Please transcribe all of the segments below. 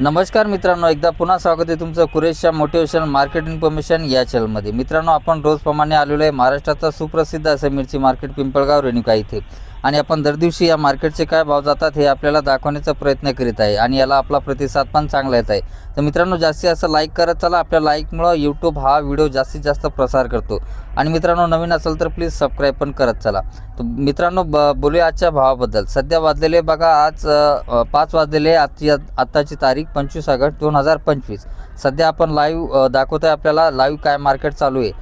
नमस्कार मित्रांनो एकदा पुन्हा स्वागत आहे तुमचं कुरेशच्या मोटिवेशन मार्केट इन्फॉर्मेशन या चॅनलमध्ये मित्रांनो आपण रोजप्रमाणे आलेलो आहे महाराष्ट्राचा सुप्रसिद्ध असं मिरची मार्केट पिंपळगाव रेणुका इथे. आणि आपण दर दिवशी या मार्केटचे काय भाव जातात हे आपल्याला दाखवण्याचा प्रयत्न करीत आहे आणि याला आपला प्रतिसाद पण चांगला येत आहे. तर मित्रांनो जास्तीत जास्त लाईक करत चला आपल्या लाईकमुळं यूट्यूब हा व्हिडिओ जास्तीत जास्त प्रसार करतो. आणि मित्रांनो नवीन असेल तर प्लीज सबस्क्राईब पण करत चला. तर मित्रांनो ब बोलूया आजच्या भावाबद्दल. सध्या वाजलेले बघा आज पाच वाजलेले आजची आत्ताची तारीख पंचवीस ऑगस्ट दोन हजार पंचवीस. सध्या आपण लाईव्ह दाखवतो आहे आपल्याला लाईव्ह काय मार्केट चालू आहे.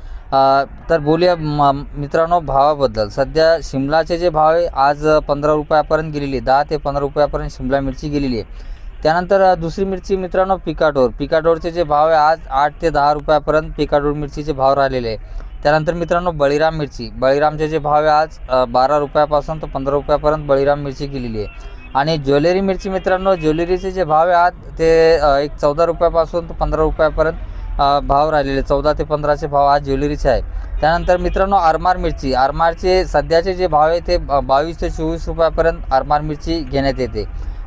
तर बोलूया म मित्रांनो भावाबद्दल. सध्या शिमलाचे जे भाव आहे आज पंधरा रुपयापर्यंत गेलेली दहा ते पंधरा रुपयापर्यंत शिमला मिरची गेलेली आहे. त्यानंतर दुसरी मिरची मित्रांनो पिकाडोर. पिकाडोरचे जे भाव आहे आज आठ ते दहा रुपयापर्यंत पिकाडोर मिरचीचे भाव राहिलेले आहे. त्यानंतर मित्रांनो बळीराम मिरची. बळीरामचे जे भाव आहे आज बारा रुपयापासून तर पंधरा रुपयापर्यंत बळीराम मिरची गेलेली आहे. आणि ज्वेलरी मिरची मित्रांनो ज्वेलरीचे जे भाव आहे आज ते एक चौदा रुपयापासून तर पंधरा रुपयापर्यंत भाव राहिलेले चौदा ते पंधराचे भाव आज ज्वेलरीचे आहे त्यानंतर मित्रांनो आरमार मिरची. आरमारचे सध्याचे जे भाव आहे ते ब- बावीस ते चोवीस रुपयापर्यंत आरमार मिरची घेण्यात येते.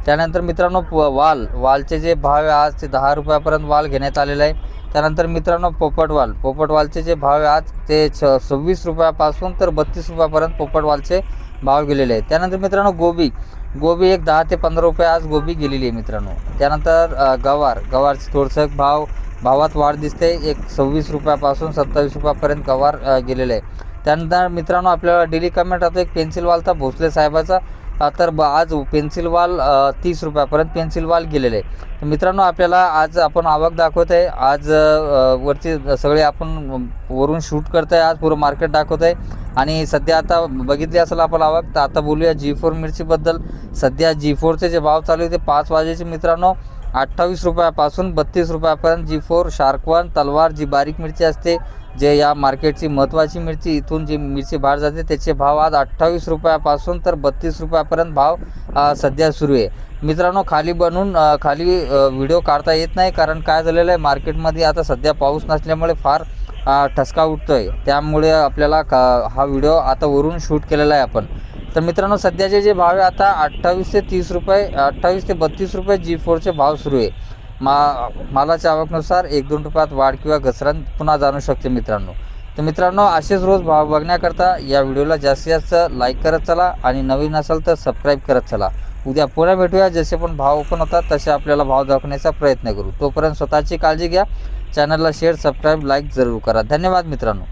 त्यानंतर मित्रांनो प- वाल. वालचे जे भाव आहे आज ते दहा रुपयापर्यंत वाल घेण्यात आलेला आहे. त्यानंतर मित्रांनो पोपटवाल पोपटवालचे जे भाव आहे आज ते छ सव्वीस रुपयापासून तर बत्तीस रुपयापर्यंत पोपटवालचे भाव गेलेले आहेत. त्यानंतर मित्रांनो गोबी. गोबी एक दहा ते पंधरा रुपये आज गोबी गेलेली आहे मित्रांनो. त्यानंतर गवार. गवारचे थोडंसं भाव भावात वाढ दिसते. एक सव्वीस रुपयापासून सत्तावीस रुपयापर्यंत गवार गेलेले आहे त्यानंतर मित्रांनो आपल्याला डेली कमेंट राहतो. एक पेन्सिलवालचा भोसले साहेबाचा. तर ब आज पेन्सिलवाल तीस रुपयापर्यंत पेन्सिलवाल गेलेले. आहे तर मित्रांनो आपल्याला आज आपण आवक दाखवत आहे. आज वरती सगळे आपण वरून शूट करत आहे. आज पुरं मार्केट दाखवत आहे. आणि सध्या आता बघितली असेल आपण आवक तर आता बोलूया जी फोर मिरचीबद्दल. सध्या जी फोरचे जे भाव चालू आहे ते पाच वाजेचे मित्रांनो. अठ्ठावीस रुपयापासून बत्तीस रुपयापर्यंत जी फोर शार्कवन तलवार जी बारीक मिरची असते जे या मार्केटची महत्त्वाची मिरची इथून जी मिरची बाहेर जाते त्याचे भाव आज अठ्ठावीस रुपयापासून तर बत्तीस रुपयापर्यंत भाव सध्या सुरू आहे. मित्रांनो खाली बनवून खाली व्हिडिओ काढता येत नाही कारण काय झालेलं आहे मार्केटमध्ये आता सध्या पाऊस नसल्यामुळे फार ठसका उठतो आहे त्यामुळे आपल्याला का हा व्हिडिओ आता वरून शूट केलेला आहे आपण. तर मित्रांनो सध्याचे जे भाव आहे आता अठ्ठावीस ते तीस रुपये अठ्ठावीस ते बत्तीस रुपये जी फोरचे भाव सुरू आहे. मा मालाच्या आवकनुसार एक दोन रुपयात वाढ किंवा घसरण पुन्हा जाणू शकते मित्रांनो. तर मित्रांनो असेच रोज भाव बघण्याकरता या व्हिडिओला जास्तीत जास्त लाईक करत चला आणि नवीन असाल तर सबस्क्राईब करत चला. उद्या पुन्हा भेटूया. जसे पण भाव ओपन होतात तसे आपल्याला भाव दाखवण्याचा प्रयत्न करू. तोपर्यंत स्वतःची काळजी घ्या. चॅनलला शेअर सबस्क्राईब लाईक जरूर करा. धन्यवाद मित्रांनो.